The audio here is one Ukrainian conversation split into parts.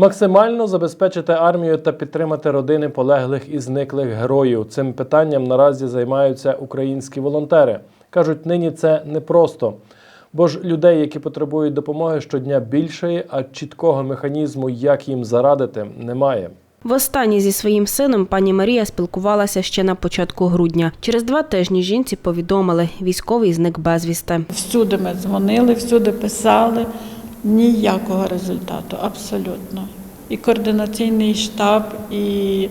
Максимально забезпечити армію та підтримати родини полеглих і зниклих героїв. Цим питанням наразі займаються українські волонтери. кажуть, нині це непросто. Бо ж людей, які потребують допомоги, щодня більшає, а чіткого механізму, як їм зарадити, немає. Востаннє зі своїм сином пані Марія спілкувалася ще на початку грудня. Через два тижні жінці повідомили, військовий зник безвісти. Всюди ми дзвонили, всюди писали. Ніякого результату, абсолютно. І координаційний штаб, і,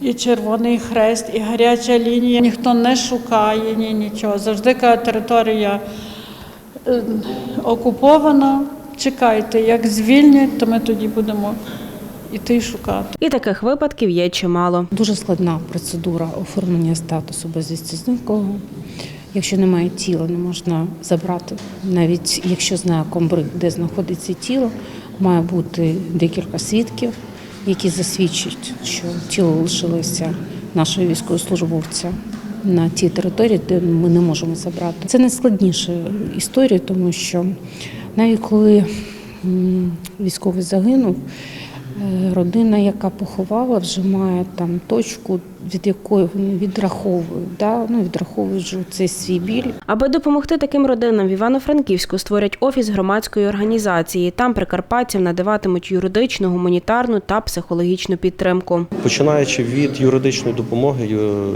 і Червоний Хрест, і гаряча лінія. Ніхто не шукає ні нічого. Завжди каже, територія е, окупована. Чекайте, як звільнять, то ми тоді будемо іти шукати. І таких випадків є чимало. Дуже складна процедура оформлення статусу безвісті зниклого. Якщо немає тіла, не можна забрати. Навіть якщо знає комбриг, де знаходиться тіло, має бути декілька свідків, які засвідчать, що тіло лишилося нашого військовослужбовця на тій території, де ми не можемо забрати. Це найскладніша історія, тому що навіть коли військовий загинув, Родина, яка поховала, вже має там точку, від якої вони відраховують, да? ну, відраховують вже цей свій біль. Аби допомогти таким родинам в Івано-Франківську створять офіс громадської організації. Там прикарпатцям надаватимуть юридичну, гуманітарну та психологічну підтримку. Починаючи від юридичної допомоги,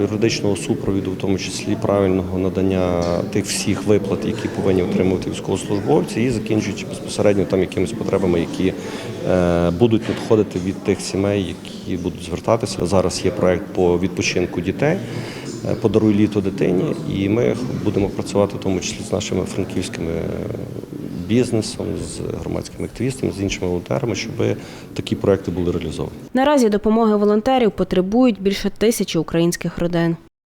юридичного супровіду, в тому числі правильного надання тих всіх виплат, які повинні отримувати військовослужбовці, і закінчуючи безпосередньо там якимись потребами, які будуть надходити від тих сімей, які будуть звертатися. Зараз є проект по відпочинку дітей. е, Подаруй літо дитині, і ми будемо працювати в тому числі з нашими франківськими е, бізнесом, з громадськими активістами, з іншими волонтерами, щоб такі проекти були реалізовані. Наразі допомоги волонтерів потребують більше тисячі українських родин.